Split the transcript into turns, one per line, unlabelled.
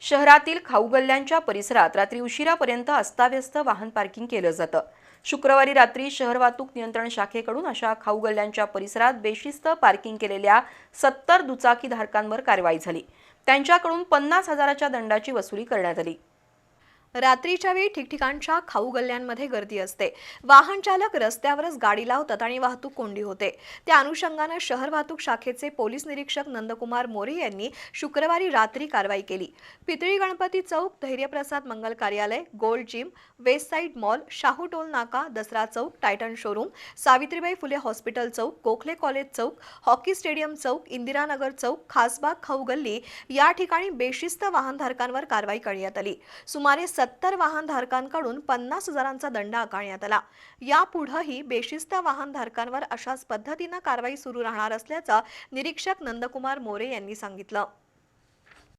शहरातील खाऊगल्ल्यांच्या परिसरात रात्री उशिरापर्यंत अस्ताव्यस्त वाहन पार्किंग केलं जातं. शुक्रवारी रात्री शहर वाहतूक नियंत्रण शाखेकडून अशा खाऊगल्ल्यांच्या परिसरात बेशिस्त पार्किंग केलेल्या सत्तर दुचाकीधारकांवर कारवाई झाली. त्यांच्याकडून पन्नास हजाराच्या दंडाची वसुली करण्यात आली.
रात्रीच्या वेळी ठिकठिकाणच्या खाऊ गल्ल्यांमध्ये गर्दी असते. वाहन चालक रस्त्यावरच गाडी लावतात आणि वाहतूक कोंडी होते. त्या अनुषंगानं शहर वाहतूक शाखेचे पोलीस निरीक्षक नंदकुमार मोरे यांनी शुक्रवारी रात्री कारवाई केली. पितळी गणपती चौक धैर्यप्रसाद मंगल कार्यालय gold gym west side mall Shahu toll नाका दसरा चौक Titan showroom Savitribai Phule hospital चौक गोखले कॉलेज चौक हॉकी स्टेडियम चौक इंदिरानगर चौक खासबाग खाऊ गल्ली या ठिकाणी बेशिस्त वाहनधारकांवर कारवाई करण्यात आली. सुमारे सत्तर वाहनधारकांकडून पन्नास हजारांचा दंड आकारण्यात आला. यापुढंही बेशिस्त वाहनधारकांवर अशाच पद्धतीनं कारवाई सुरू राहणार असल्याचं निरीक्षक नंदकुमार मोरे यांनी सांगितलं.